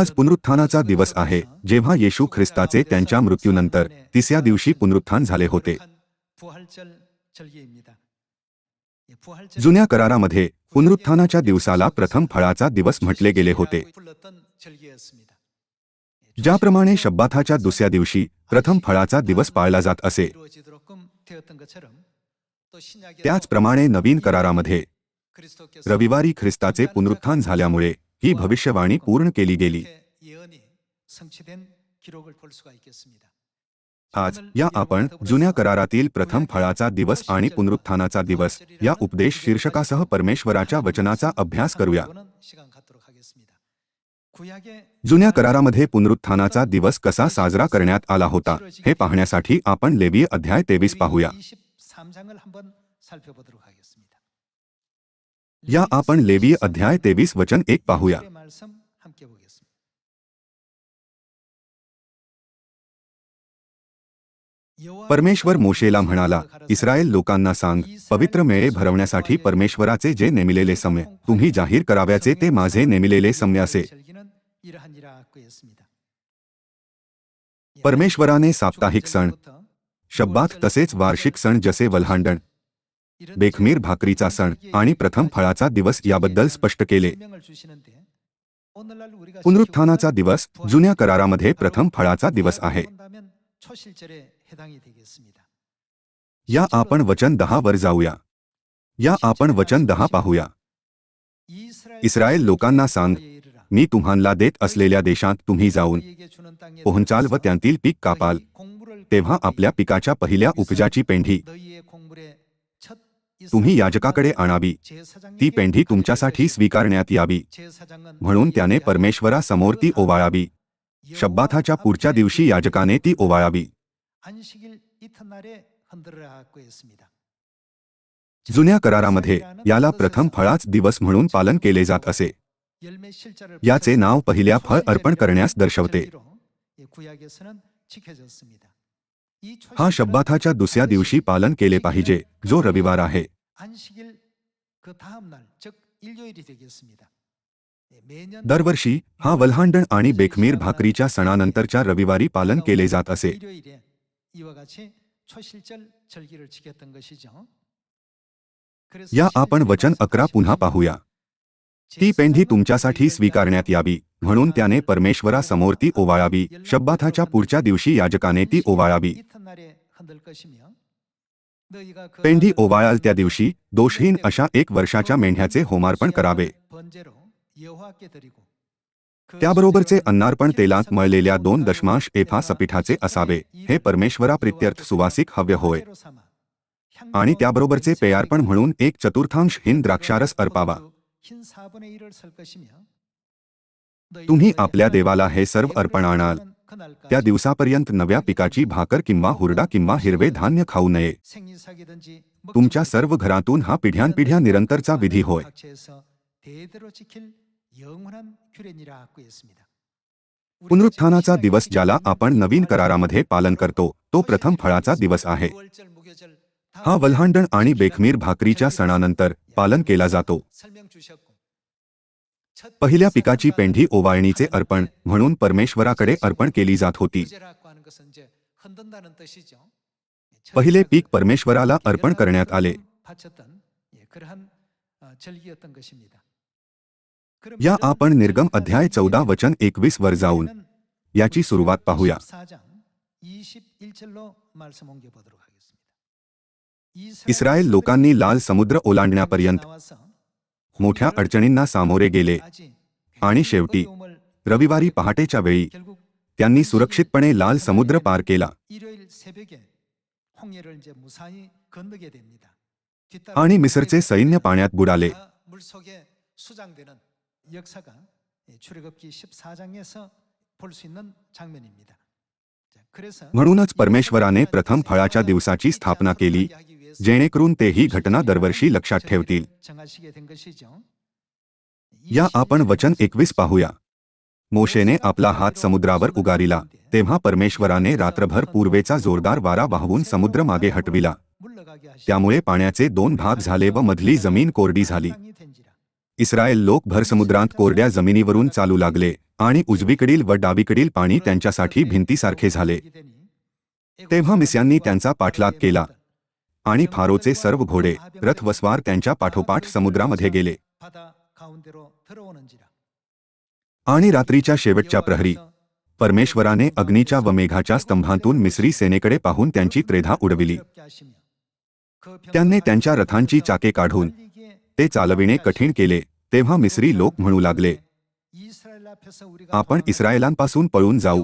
आज पुनरुत्थानाचा दिवस आहे. जेव्हा येशू ख्रिस्ताचे त्यांच्या मृत्यूनंतर तिसऱ्या दिवशी पुनरुत्थान झाले होते. जुन्या करारामध्ये पुनरुत्थानाच्या दिवसाला प्रथम फळाचा दिवस म्हटले गेले होते. ज्याप्रमाणे शब्बाथाच्या दुसऱ्या दिवशी प्रथम फळाचा दिवस पाळला जात असे. त्याचप्रमाणे नवीन करारामध्ये रविवारी ख्रिस्ताचे पुनरुत्थान झाल्यामुळे ही भविष्यवाणी पूर्ण केली गेली. आज या आपण जुन्या करारातील प्रथम फळाचा दिवस आणि पुनरुत्थानाचा दिवस या उपदेश शीर्षकासह परमेश्वराच्या वचनाचा अभ्यास करूया. जुन्या करारामध्ये पुनरुत्थानाचा दिवस कसा साजरा करण्यात आला होता हे पाहण्यासाठी आपण लेवीय अध्याय तेवीस पाहूया. या आपण लेवीय अध्याय तेवीस वचन एक पाहूया. परमेश्वर मोशेला म्हणाला इस्रायल लोकांना सांग पवित्र मेळे भरवण्यासाठी परमेश्वराचे जे नेमिलेले समय तुम्ही जाहीर कराव्याचे ते माझे नेमिलेले समय असे. परमेश्वराने साप्ताहिक सण शब्बात तसेच वार्षिक सण जसे वल्हांडण बेखमीर भाकरीचा सण आणि प्रथम फळाचा दिवस याबद्दल स्पष्ट केले. पुनरुत्थानाचा दिवस जुन्या करारामध्ये प्रथम फळाचा दिवस आहे. या आपण वचन दहा वर जाऊया. या आपण वचन दहा पाहूया. इस्रायल लोकांना सांग मी तुम्हाला देत असलेल्या देशात तुम्ही जाऊन पोहचाल व त्यांतील पीक कापाल. तेव्हा आपल्या पिकाच्या पहिल्या उपजाची पेंढी. तुम्ही याजकाकडे आणावी. ती पेंढी तुमच्यासाठी स्वीकारण्यात यावी. म्हणून त्याने परमेश्वरासमोर ती ओवाळावी. शब्बाथाच्या पुढच्या दिवशी याजकाने ती ओवाळावी. जुन्या करारामध्ये याला प्रथम फळाच दिवस म्हणून पालन केले जात असे. याचे नाव पहिल्या फळ अर्पण करण्यास दर्शवते. हा शब्बाथाच्या दुसऱ्या दिवशी पालन केले पाहिजे जो रविवार आहे. दरवर्षी हा वल्हांडण आणि बेखमीर भाकरीच्या सणानंतरच्या रविवारी पालन केले जात असे. या आपण वचन अकरा पुन्हा पाहूया. ती पेंढी तुमच्यासाठी स्वीकारण्यात यावी म्हणून त्याने परमेश्वरासमोर ती ओवाळावी. शब्बाथाच्या पुढच्या दिवशी याजकाने ती ओवाळावी. पेंढी ओवाळाल त्या दिवशी दोषहीन अशा एक वर्षाच्या मेंढ्याचे होमार्पण करावे. त्याबरोबरचे अन्नार्पण तेलात मळलेल्या दोन दशमांश एफा सपिठाचे असावे. हे परमेश्वरा प्रित्यर्थ सुवासिक हव्य होय. आणि त्याबरोबरचे पेयार्पण म्हणून एक चतुर्थांश हिन द्राक्षारस अर्पावा. तुम्ही आपल्या देवाला हे सर्व अर्पण आणाल. त्या दिवसापर्यंत नव्या पिकाची भाकर किंवा हुरडा किंवा हिरवे धान्य खाऊ नये. तुमच्या सर्व घरातून हा पिढ्यानपिढ्या निरंतरचा विधी होय. पुनरुत्थानाचा दिवस ज्याला आपण नवीन करारामध्ये पालन करतो तो प्रथम फळाचा दिवस आहे. हा वल्हांडण आणि बेखमीर भाकरीच्या सणानंतर पालन केला जातो. पहिल्या पिकाची पेंढी ओवाळणीचे अर्पण म्हणून परमेश्वराकडे अर्पण केली जात होती. पहिले पीक परमेश्वराला अर्पण करण्यात आले. या आपण निर्गम अध्याय चौदा वचन एकवीस वर जाऊन याची सुरुवात पाहूया. इस्रायल लोकांनी लाल समुद्र ओलांडण्यापर्यंत मोठ्या अडचणींना सामोरे गेले. आणि शेवटी रविवारी पहाटेच्या वेळी त्यांनी सुरक्षितपणे लाल समुद्र पार केला. आणि मिसरचे सैन्य पाण्यात बुडाले. म्हणूनच परमेश्वराने प्रथम फळाच्या दिवसाची स्थापना केली जेणेकरून ते ही घटना दरवर्षी लक्षात ठेवतील. या आपण वचन एकवीस पाहूया. मोशेने आपला हात समुद्रावर उगारिला तेव्हा परमेश्वराने रात्रभर पूर्वेचा जोरदार वारा वाहवून समुद्र मागे हटविला. त्यामुळे पाण्याचे दोन भाग झाले व मधली जमीन कोरडी झाली. इस्रायल लोक भर समुद्रांत कोरड्या जमिनीवरून चालू लागले. आणि उजवीकडील व डावीकडील पाणी त्यांच्यासाठी भिंतीसारखे झाले. तेव्हा मिस्यांनी त्यांचा पाठलाग केला. आणि फारोचे सर्व घोडे रथ वस्वार त्यांच्या पाठोपाठ समुद्रामध्ये गेले. आणि रात्रीच्या शेवटच्या प्रहरी परमेश्वराने अग्नीच्या व मेघाच्या स्तंभांतून मिस्री सेनेकडे पाहून त्यांची त्रेधा उडविली. त्यांनी त्यांच्या रथांची चाके काढून ते चालविणे कठीण केले तेव्हा मिस्री लोक म्हणू लागले आपण इस्रायलांपासून पळून जाऊ.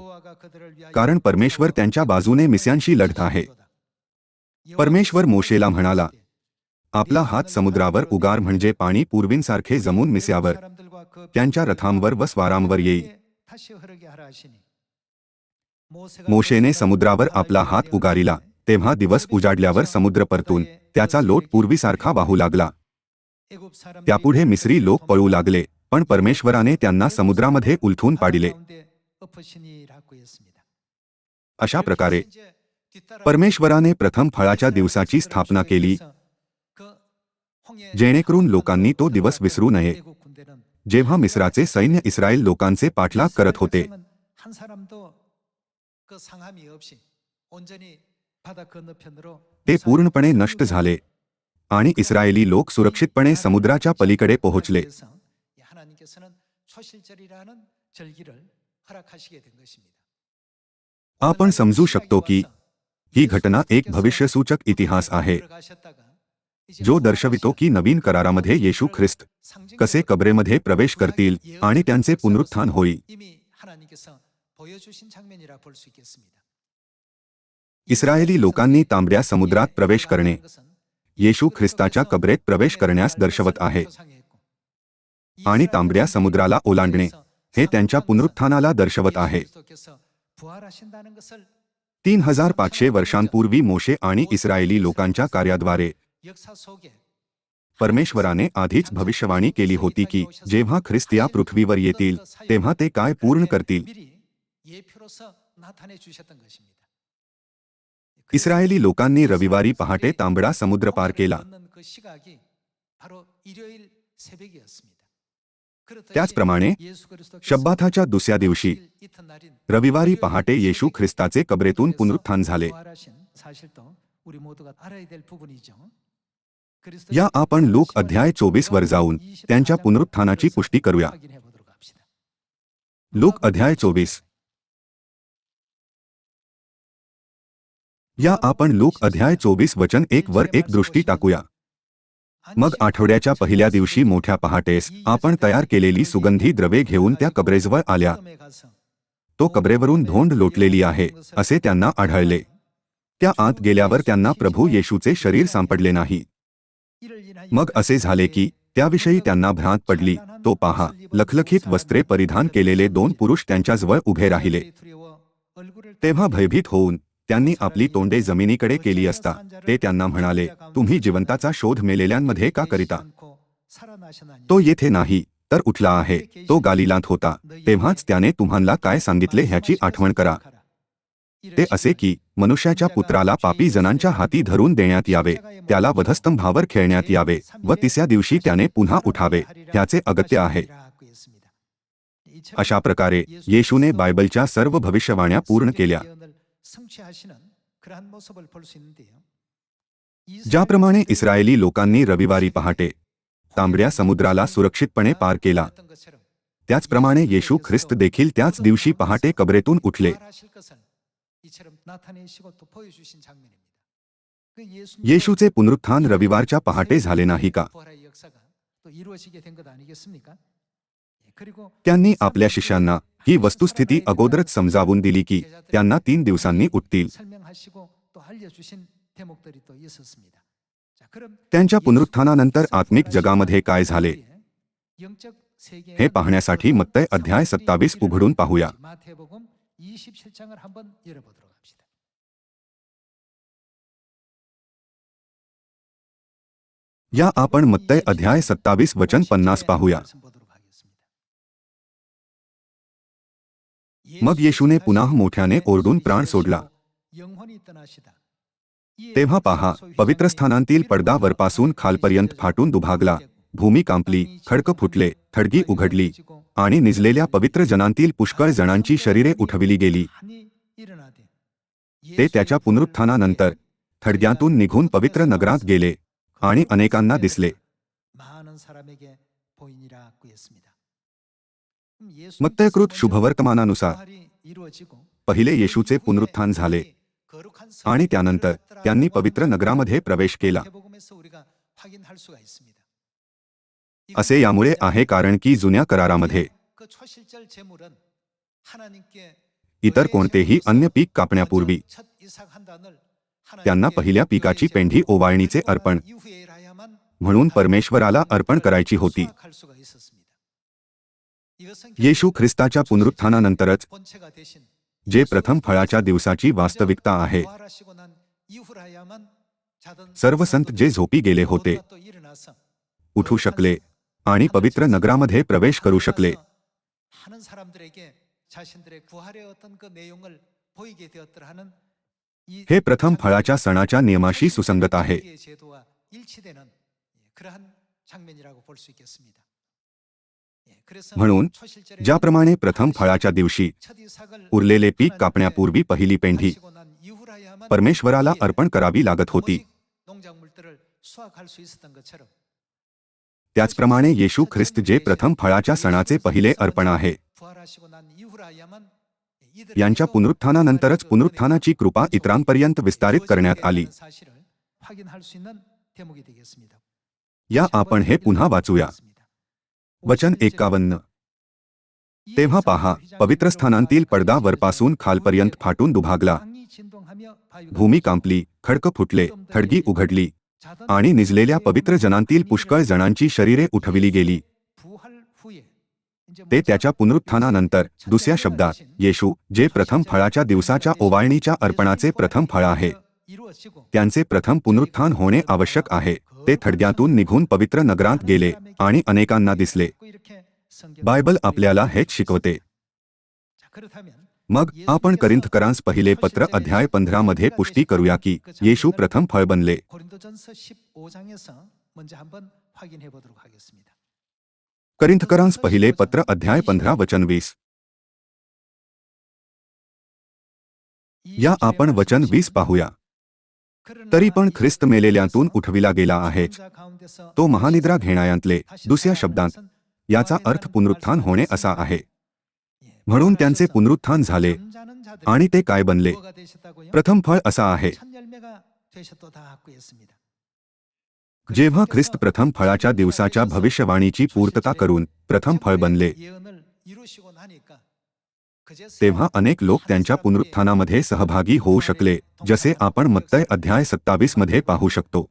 कारण परमेश्वर त्यांच्या बाजूने मिस्यांशी लढत आहे. परमेश्वर मोशेला म्हणाला आपला हात समुद्रावर उगार म्हणजे पाणी पूर्वींसारखे जमून मिस्यावर. त्यांच्या रथांवर व स्वारांवर येईल मोशेने समुद्रावर आपला हात उगारिला. तेव्हा दिवस उजाडल्यावर समुद्र परतून त्याचा लोट पूर्वीसारखा वाहू लागला. त्यापुढे मिस्री लोक पळू लागले. पण परमेश्वराने त्यांना समुद्रामध्ये उलथून पाडिले. अशा प्रकारे परमेश्वराने प्रथम फळाच्या दिवसाची स्थापना केली जेणेकरून लोकांनी तो दिवस विसरू नये. जेव्हा मिस्राचे सैन्य इस्रायल लोकांचे पाठलाग करत होते. ते पूर्णपणे नष्ट झाले आणि इस्रायली लोक सुरक्षितपणे समुद्राच्या पलीकडे पोहोचले. आपण समजू शकतो की ही घटना एक भविष्यसूचक इतिहास आहे जो दर्शवितो की नवीन करारामध्ये येशू ख्रिस्त कसे कबरेमध्ये प्रवेश करतील आणि त्यांचे पुनरुत्थान होईल इस्रायली लोकांनी तांबड्या समुद्रात प्रवेश करणे येशू ख्रिस्ताच्या कबरेत प्रवेश करण्यास दर्शवत आहे आणि तांबड्या समुद्राला ओलांडणे. हे त्यांच्या पुनरुत्थानाला दर्शवत आहे. तीन हज़ार पाचशे वर्षांपूर्वी मोशे आणि इस्रायली लोकांच्या कार्याद्वारे परमेश्वराने आधीच भविष्यवाणी केली होती की जेव्हा ख्रिस्त या पृथ्वीवर येतील, तेव्हा ते काय पूर्ण करतील? इस्रायली लोकांनी रविवारी पहाटे तांबडा समुद्र पार केला. त्याचप्रमाणे शब्बाथाच्या दुसऱ्या दिवशी रविवारी पहाटे येशू ख्रिस्ताचे कबरेतून पुनरुत्थान झाले. या आपण लूक अध्याय चोवीस वर जाऊन त्यांच्या पुनरुत्थानाची पुष्टी करूया. लूक अध्याय चोवीस. या आपण लूक अध्याय चोवीस वचन एक वर एक दृष्टी टाकूया. मग आठवड्याच्या पहिल्या दिवशी मोठ्या पहाटेस आपण तयार केलेली सुगंधी द्रवे घेऊन त्या कबरेजवर आल्या. तो कबरेवरून धोंड लोटलेली आहे असे त्यांना आढळले. त्या आत गेल्यावर त्यांना प्रभू येशूचे शरीर सापडले नाही. मग असे झाले की त्याविषयी त्यांना भ्रांत पडली. तो पहा लखलखीत वस्त्रे परिधान केलेले दोन पुरुष त्यांच्याजवळ उभे राहिले. तेव्हा भयभीत होऊन त्यांनी आपली तोंडे जमिनीकडे केली असता. ते त्यांना म्हणाले तुम्ही जिवंताचा शोध मेलेल्यांमध्ये का करिता? तो येथे नाही तर उठला आहे. तो गालिलांत होता. तेव्हाच त्याने तुम्हाला काय सांगितले ह्याची आठवण करा. ते असे की मनुष्याच्या पुत्राला पापी जनांच्या हाती धरून देण्यात यावे. त्याला वधस्तंभावर खेळण्यात यावे व तिसऱ्या दिवशी त्याने पुन्हा उठावे. ह्याचे अगत्य आहे. अशा प्रकारे येशूने बायबलच्या सर्व भविष्यवाण्या पूर्ण केल्या. ज्याप्रमाणे इस्रायली लोकांनी रविवारी पहाटे तांबड्या समुद्राला सुरक्षितपणे पार केला. त्याचप्रमाणे येशू ख्रिस्त देखील त्याच दिवशी पहाटे कबरेतून उठले. येशूचे पुनरुत्थान रविवारच्या पहाटे झाले नाही का त्यांनी आपल्या शिष्यांना ही वस्तुस्थिती अगोदरच समजावून दिली की त्यांना तीन दिवसांनी उठतील. त्यांच्या पुनरुत्थानानंतर आत्मिक जगामध्ये काय झाले? हे पाहण्यासाठी मत्तय अध्याय सत्तावीस उघडून पाहूया. या आपण मत्तय अध्याय सत्तावीस वचन पन्नास पाहूया. मग येशूने पुन्हा मोठ्याने ओरडून प्राण सोडला. तेव्हा पहा पवित्र स्थानांतील पडदा वरपासून खालपर्यंत फाटून दुभागला. भूमी कांपली खडक फुटले थडगी उघडली आणि निजलेल्या पवित्र जनांतील पुष्कळ जणांची शरीरे उठविली गेली. ते त्याच्या पुनरुत्थानानंतर थडग्यातून निघून पवित्र नगरात गेले आणि अनेकांना दिसले. मत्तयकृत शुभवर्तमानानुसार पहिले येशूचे पुनरुत्थान झाले आणि त्यानंतर त्यांनी पवित्र नगरामध्ये प्रवेश केला. असे यामुळे आहे कारण की जुन्या करारामध्ये इतर कोणतेही अन्य पीक कापण्यापूर्वी त्यांना पहिल्या पिकाची पेंढी ओवाळणीचे अर्पण. म्हणून परमेश्वराला अर्पण करायची होती. येशू ख्रिस्ताच्या पुनरुत्थानानंतरच जे प्रथम फळाच्या दिवसाची वास्तविकता आहे. सर्व संत जे झोपी गेले होते उठू शकले आणि पवित्र नगरामध्ये प्रवेश करू शकले. हे प्रथम फळाच्या सणाच्या नियमाशी सुसंगत आहे. म्हणून ज्याप्रमाणे प्रथम फळाच्या दिवशी उरलेले पीक कापण्यापूर्वी पहिली पेंढी परमेश्वराला अर्पण करावी लागत होती. त्याचप्रमाणे येशू ख्रिस्त जे प्रथम फळाच्या सणाचे पहिले अर्पण आहे. यांच्या पुनरुत्थानानंतरच पुनरुत्थानाची कृपा इतरांपर्यंत विस्तारित करण्यात आली. या आपण हे पुन्हा वाचूया. वचन एक्कावन्न तेव्हा पहा पवित्र स्थानांतील पडदा वरपासून खालपर्यंत फाटून दुभागला. भूमी कांपली खडक फुटले थडगी उघडली आणि निजलेल्या पवित्र जनांतील पुष्कळ जणांची शरीरे उठविली गेली. ते त्याच्या पुनरुत्थानानंतर दुसऱ्या शब्दात येशू जे प्रथम फळाच्या दिवसाच्या ओवाळणीच्या अर्पणाचे प्रथम फळ आहे त्यांचे प्रथम पुनरुत्थान होणे आवश्यक आहे. ते थडग्यातून निघून पवित्र नगरात गेले आणि अनेकांना दिसले. बायबल आपल्याला हेच शिकवते. मग आपण करिंथकरांस पहिले पत्र अध्याय पंधरा मध्ये पुष्टी करूया की येशू प्रथम फळ बनले. करिंथकरांस पहिले पत्र अध्याय पंधरा वचन वीस. या आपण वचन वीस पाहूया. तरी पण ख्रिस्त मेलेल्यांतून उठविला गेला आहे. तो महानिद्रा घेणायांतले दुसऱ्या शब्दांत याचा अर्थ पुनरुत्थान होणे असा आहे. म्हणून त्यांचे पुनरुत्थान झाले आणि ते काय बनले? प्रथम फळ असा आहे. जेव्हा ख्रिस्त प्रथम फळाच्या दिवसाच्या भविष्यवाणीची पूर्तता करून प्रथम फळ बनले. तेव्हा अनेक लोक त्यांच्या पुनरुत्थानामध्ये सहभागी होऊ शकले, जसे आपण मत्तय अध्याय सत्तावीस मध्ये पाहू शकतो.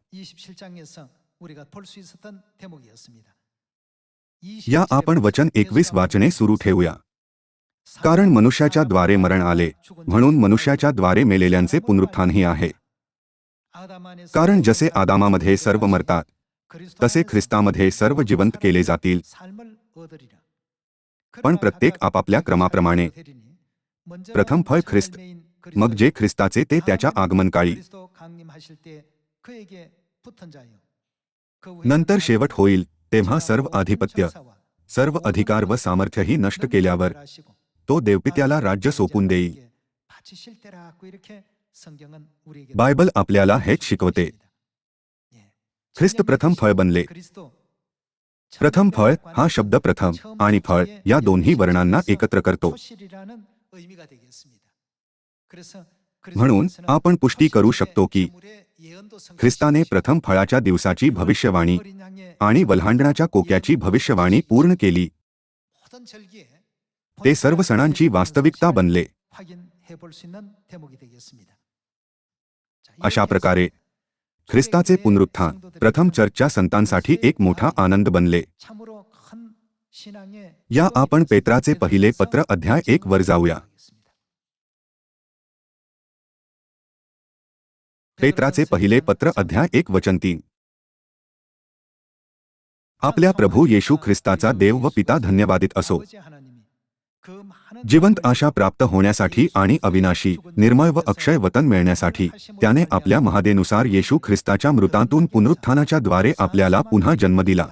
या आपण वचन एकवीस वाचने सुरू ठेवूया. कारण मनुष्याच्या द्वारे मरण आले, म्हणून मनुष्याच्या द्वारे मेलेल्यांचे पुनरुत्थानही आहे. कारण जसे आदामामध्ये सर्व मरतात, तसे ख्रिस्तामध्ये सर्व जिवंत केले जातील. पण प्रत्येक आपापल्या क्रमाप्रमाणे. प्रथम फळ ख्रिस्त. मग जे ख्रिस्ताचे ते त्याच्या आगमनकाळी. नंतर शेवट होईल तेव्हा सर्व आधिपत्य सर्व अधिकार व सामर्थ्यही नष्ट केल्यावर तो देवपित्याला राज्य सोपून देईल. बायबल आपल्याला हेच शिकवते. ख्रिस्त प्रथम फळ बनले. प्रथम फळ हा शब्द प्रथम आणि फळ या दोन्ही वर्णांना एकत्र करतो. म्हणून आपण पुष्टी करू शकतो की ख्रिस्ताने प्रथम फळाच्या दिवसाची भविष्यवाणी आणि वल्हांडणाच्या कोक्याची भविष्यवाणी पूर्ण केली. ते सर्व सणांची वास्तविकता बनले. अशा प्रकारे ख्रिस्ताचे पुनरुत्थान प्रथम चर्चच्या संतांसाठी एक मोठा आनंद बनले. या आपण पेत्राचे पहिले पत्र अध्याय एक वर जाऊया. पेत्राचे पहिले पत्र अध्याय एक वचन तीन. आपल्या प्रभू येशू ख्रिस्ताचा देव व पिता धन्यवादित असो. जिवंत आशा प्राप्त होण्यासाठी आणि अविनाशी निर्मळ व अक्षय वतन मिळण्यासाठी त्याने आपल्या महादेनुसार येशू ख्रिस्ताच्या मृतांतून पुनरुत्थानाच्या द्वारे आपल्याला पुन्हा जन्म दिला.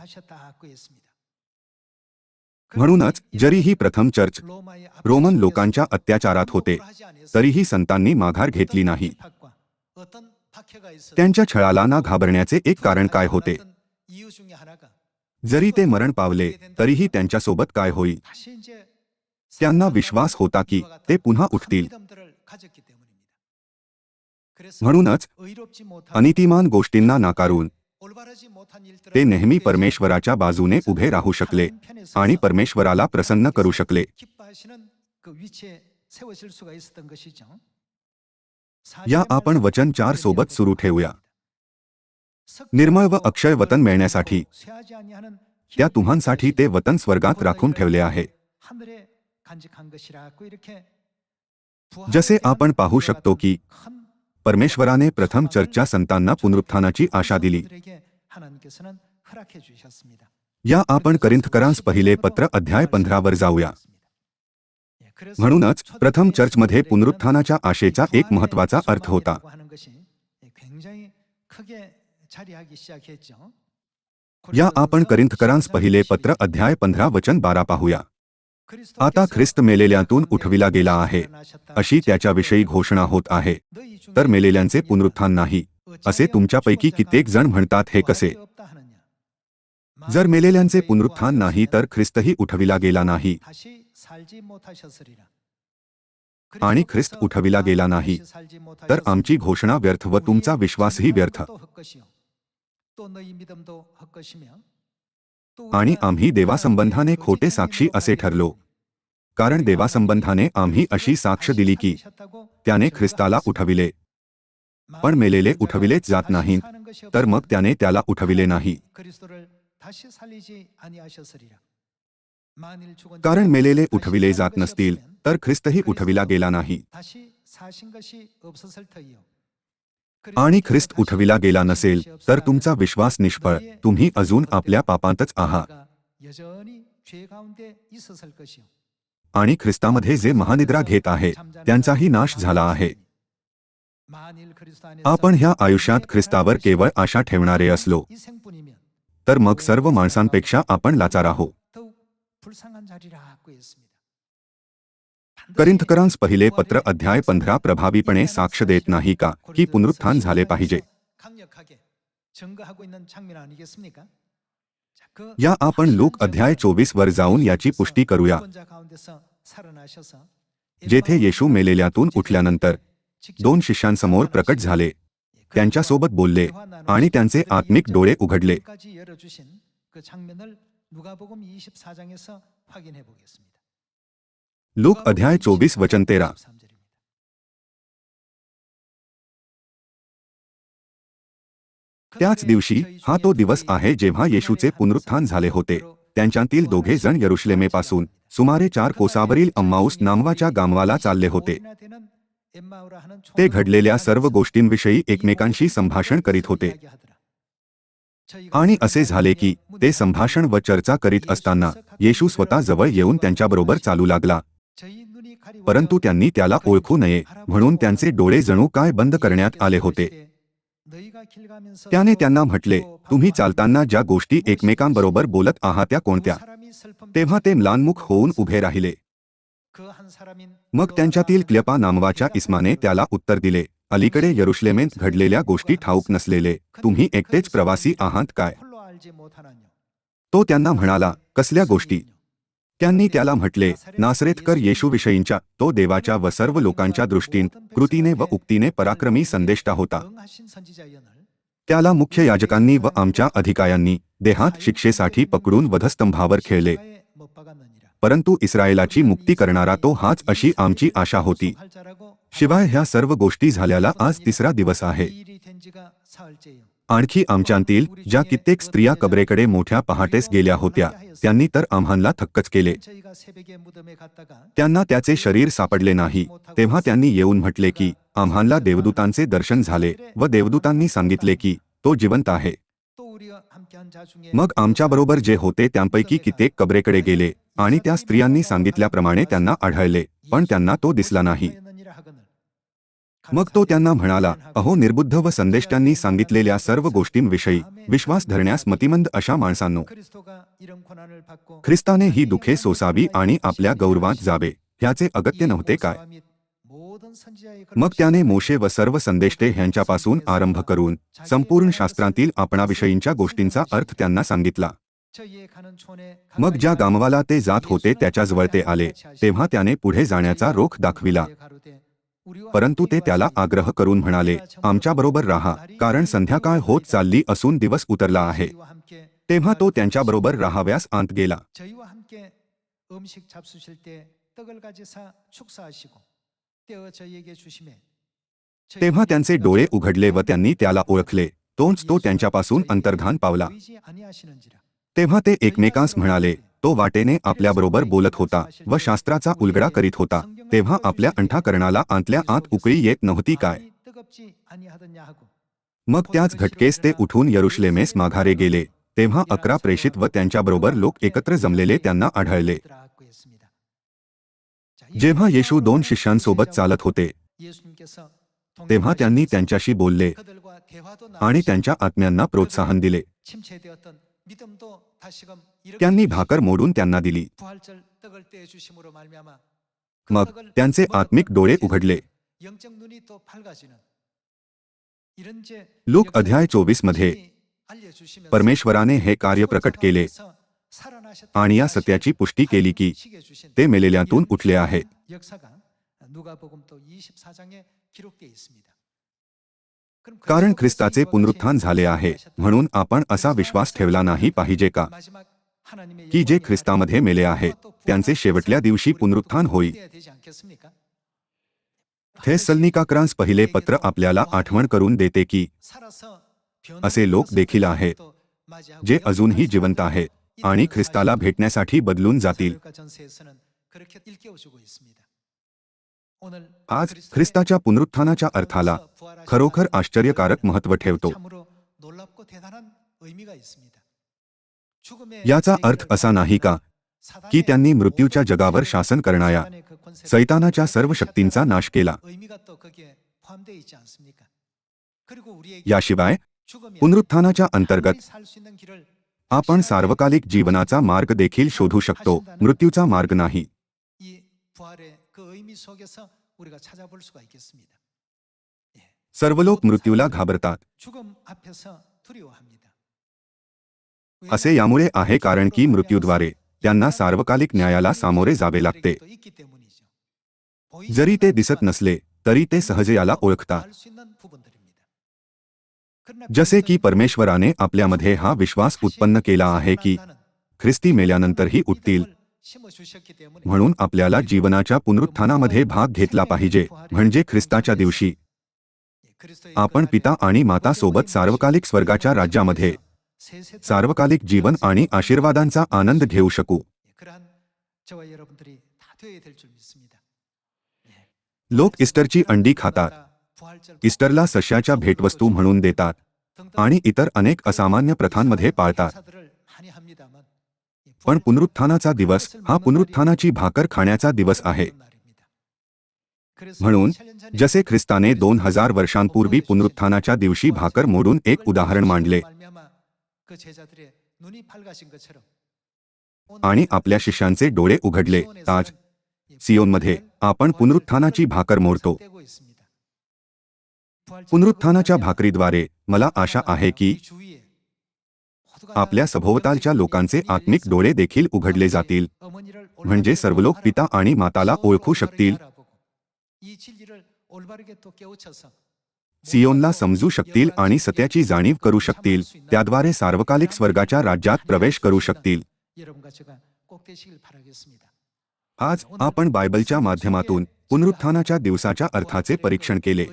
म्हणूनच जरीही प्रथम चर्च रोमन लोकांच्या अत्याचारात होते तरीही संतांनी माघार घेतली नाही. त्यांच्या छळाला ना घाबरण्याचे एक कारण काय होते? जरी ते मरण पावले तरीही त्यांच्यासोबत काय होईल? त्यांना विश्वास होता की ते पुन्हा उठतील. म्हणूनच अनितिमान गोष्टींना नाकारून ते नेहमी परमेश्वराच्या बाजूने उभे राहू शकले आणि परमेश्वराला प्रसन्न करू शकले. या आपण वचन चार सोबत सुरू ठेवूया. निर्मळ व अक्षय वतन मिळण्यासाठी. त्या तुम्हांसाठी ते वतन स्वर्गात राखून ठेवले आहे. जसे आपण पाहू शकतो की परमेश्वराने प्रथम चर्चच्या संतांना पुनरुत्थानाची आशा दिली. या आपण करिंथकरांस पहिले पत्र अध्याय पंधरावर जाऊया. म्हणूनच प्रथम चर्चमध्ये पुनरुत्थानाच्या आशेचा एक महत्वाचा अर्थ होता. या आपण करिंथकरांस पहिले पत्र अध्याय पंधरा वचन बारा पाहूया. आता ख्रिस्त मेलेल्यातून उठविला गेला आहे. अशी त्याच्याविषयी घोषणा होत आहे. तर मेलेल्यांचे पुनरुत्थान नाही. असे तुमच्यापैकी कित्येक जण म्हणतात हे कसे? जर मेलेल्यांचे पुनरुत्थान नाही तर ख्रिस्तही उठविला गेला नाही. आणि ख्रिस्त उठविला गेला नाही. तर आमची घोषणा व्यर्थ व तुमचा विश्वासही व्यर्थ. आणि आम्ही देवासंबंधाने खोटे साक्षी असे ठरलो. कारण देवासंबंधाने आम्ही अशी साक्ष दिली की त्याने ख्रिस्ताला उठविले. पण मेलेले उठविलेच जात नाही तर मग त्याने त्याला उठविले नाही. कारण मेलेले उठविले जात नसतील तर ख्रिस्तही उठविला गेला नाही. आणि ख्रिस्त उठविला गेला नसेल तर तुमचा विश्वास निष्फळ. तुम्ही अजून आपल्या पापांतच आहात. आणि ख्रिस्तामध्ये जे महानिद्रा घेत आहे त्यांचाही नाश झाला आहे. आपण ह्या आयुष्यात ख्रिस्तावर केवळ आशा ठेवणारे असलो. तर मग सर्व माणसांपेक्षा आपण लाचार आहो करिंथकरांस पहिले पत्र अध्याय पंधरा प्रभावीपणे साक्ष देत नाही का? की पुनरुत्थान झाले पाहिजे? या आपण लोक अध्याय चोवीस वर जाऊन याची पुष्टी करूया. जेथे येशू मेलेल्यातून उठल्यानंतर दोन शिष्यांसमोर प्रकट झाले. त्यांच्यासोबत बोलले आणि त्यांचे आत्मिक डोळे उघडले. लूक अध्याय चोवीस वचन तेरा. त्याच दिवशी हा तो दिवस आहे जेव्हा येशूचे पुनरुत्थान झाले होते. त्यांच्यातील दोघे जण यरुशलेमेपासून सुमारे चार कोसावरील अम्माऊस नामवाच्या गामवाला चालले होते. ते घडलेल्या सर्व गोष्टींविषयी एकमेकांशी संभाषण करीत होते. आणि असे झाले की ते संभाषण व चर्चा करीत असताना येशू स्वतः जवळ येऊन त्यांच्याबरोबर चालू लागला. परंतु त्यांनी त्याला ओळखू नये म्हणून त्यांचे डोळे जणू काय बंद करण्यात आले होते. त्याने त्यांना म्हटले तुम्ही चालताना ज्या गोष्टी एकमेकांबरोबर बोलत आहात त्या कोणत्या? तेव्हा ते म्लानमुख होऊन उभे राहिले. मग त्यांच्यातील क्ल्यपा नामवाच्या इस्माने त्याला उत्तर दिले अलीकडे यरुश्लेमेत घडलेल्या गोष्टी ठाऊक नसलेले तुम्ही एकटेच प्रवासी आहात काय? तो त्यांना म्हणाला कसल्या गोष्टी? त्यांनी त्याला म्हटले नासरेतकर येशूविषयींच्या तो देवाच्या व सर्व लोकांच्या दृष्टीन कृतीने व उक्तीने पराक्रमी संदेष्टा होता. त्याला मुख्य याजकांनी व आमच्या अधिकायांनी देहात शिक्षेसाठी पकडून वधस्तंभावर खेळले. परंतु इस्रायलाची मुक्ती करणारा तो हाच अशी आमची आशा होती. शिवाय ह्या सर्व गोष्टी झाल्याला आज तिसरा दिवस आहे. आणखी आमच्यातील ज्या कित्येक स्त्रिया कबरेकडे मोठ्या पहाटेस गेल्या होत्या त्यांनी तर आम्हाला थक्कच केले. त्यांना त्याचे शरीर सापडले नाही. तेव्हा त्यांनी येऊन म्हटले की आम्हाला देवदूतांचे दर्शन झाले व देवदूतांनी सांगितले की तो जिवंत आहे. मग आमच्याबरोबर जे होते त्यांपैकी कित्येक कबरेकडे गेले आणि त्या स्त्रियांनी सांगितल्याप्रमाणे त्यांना आढळले पण त्यांना तो दिसला नाही. मग तो त्यांना म्हणाला अहो निर्बुद्ध व संदेष्टांनी सांगितलेल्या सर्व गोष्टींविषयी विश्वास धरण्यास मतिमंद अशा माणसांनो. ख्रिस्ताने ही दुखे सोसावी आणि आपल्या गौरवात जावे ह्याचे अगत्य नव्हते काय? मग त्याने मोशे व सर्व संदेष्टे ह्यांच्यापासून आरंभ करून संपूर्ण शास्त्रांतील आपणाविषयींच्या गोष्टींचा अर्थ त्यांना सांगितला. मग ज्या गामवाला ते जात होते त्याच्याजवळ ते आले तेव्हा त्याने पुढे जाण्याचा रोख दाखविला. परंतु ते त्याला आग्रह करून म्हणाले आमच्याबरोबर राहा कारण संध्याकाळ होत चालली असून दिवस उतरला आहे. तेव्हा तो त्यांच्याबरोबर राहाव्यास आंत गेला. तेव्हा त्यांचे डोळे उघडले व त्यांनी त्याला ओळखले. तोच तो त्यांच्यापासून अंतर्धान पावला. तेव्हा ते एकमेकांस म्हणाले तो वाटेने आपल्याबरोबर बोलत होता व शास्त्राचा उलगडा करीत होता. तेव्हा आपल्या अंठाकरणाला आतल्या आत उकळी येत नव्हती काय? मग त्याच घटकेस ते उठून यरुशलेमेस माघारे गेले. तेव्हा अकरा प्रेषित व त्यांच्याबरोबर लोक एकत्र जमलेले त्यांना आढळले. जेव्हा येशू दोन शिष्यांसोबत चालत होते तेव्हा त्यांनी त्यांच्याशी बोलले आणि त्यांच्या आत्म्यांना प्रोत्साहन दिले. त्यांनी भाकर मोडून त्यांना दिली. मग त्यांचे आत्मिक डोळे उघडले. लूक अध्याय चोवीसमध्ये परमेश्वराने हे कार्य प्रकट केले आणि या सत्याची पुष्टी केली की ते मेलेल्यातून उठले आहे कारण ख्रिस्ताचे पुनरुत्थान झाले आहे. म्हणून आपण असा विश्वास ठेवला नाही पाहिजे का? की जे ख्रिस्तामध्ये मेले आहेत त्यांचे शेवटल्या दिवशी पुनरुत्थान होईल थेसलनिकाक्रांस पहिले पत्र आपल्याला आठवण करून देते की असे लोक देखील आहेत जे अजूनही जिवंत आहेत आणि ख्रिस्ताला भेटण्यासाठी बदलून जातील. आज ख्रिस्ताच्या पुनरुत्थानाच्या अर्थाला खरोखर आश्चर्यकारक महत्त्व ठेवतो. याचा अर्थ असा नाही का? की त्यांनी मृत्यूच्या जगावर शासन करणाया सैतानाच्या सर्व शक्तींचा नाश केला. याशिवाय पुनरुत्थानाच्या अंतर्गत आपण सार्वकालिक जीवनाचा मार्ग देखील शोधू शकतो. मृत्यूचा मार्ग नाही. सर्व लोक मृत्यूला घाबरतात असे यामुळे आहे कारण की मृत्यूद्वारे त्यांना सार्वकालिक न्यायाला सामोरे जावे लागते जरी ते दिसत नसले तरी ते सहज याला ओळखतात जसे की परमेश्वराने आपल्यामध्ये हा विश्वास उत्पन्न केला आहे की ख्रिस्ती मेल्यानंतरही उठतील म्हणून आपल्याला जीवनाच्या पुनरुत्थानामध्ये भाग घेतला पाहिजे म्हणजे ख्रिस्ताच्या दिवशी. आपण पिता आणि माता सोबत सार्वकालिक स्वर्गाच्या राज्यामध्ये सार्वकालिक जीवन आणि आशीर्वादांचा आनंद घेऊ शकू. लोक इस्टरची अंडी खातात. इस्टरला सश्याच्या भेटवस्तू म्हणून देतात आणि इतर अनेक असामान्य प्रथांमध्ये पाळतात. पण पुनरुत्थानाचा दिवस हा पुनरुत्थानाची भाकर खाण्याचा दिवस आहे. म्हणून जसे ख्रिस्ताने दोन हजार वर्षांपूर्वी पुनरुत्थानाच्या दिवशी भाकर मोडून एक उदाहरण मांडले. आणि आपल्या शिष्यांचे डोळे उघडले. आज सियोनमध्ये आपण पुनरुत्थानाची भाकर मोडतो. पुनरुत्थानाच्या भाकरीद्वारे मला आशा आहे की आपल्या सभोवतालच्या लोकांचे आत्मिक डोळे देखील उघडले जातील. म्हणजे सर्व लोक पिता आणि माताला ओळखू शकतील. सियोनला समजू शकतील आणि सत्याची जाणीव करू शकतील. त्याद्वारे सार्वकालिक स्वर्गाच्या राज्यात प्रवेश करू शकतील. आज आपण बायबलच्या माध्यमातून पुनरुत्थानाच्या दिवसाच्या अर्थाचे परीक्षण केले.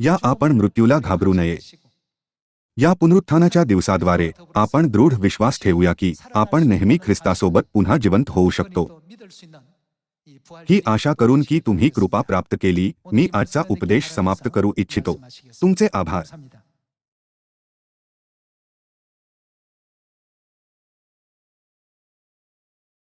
या आपण मृत्यूला घाबरू नये. या पुनरुत्थानाच्या दिवसाद्वारे आपण दृढ विश्वास ठेवूया की आपण नेहमी ख्रिस्तासोबत पुन्हा जिवंत होऊ शकतो. ही आशा करून की तुम्ही कृपा प्राप्त केली मी आजचा उपदेश समाप्त करू इच्छितो. तुमचे आभार.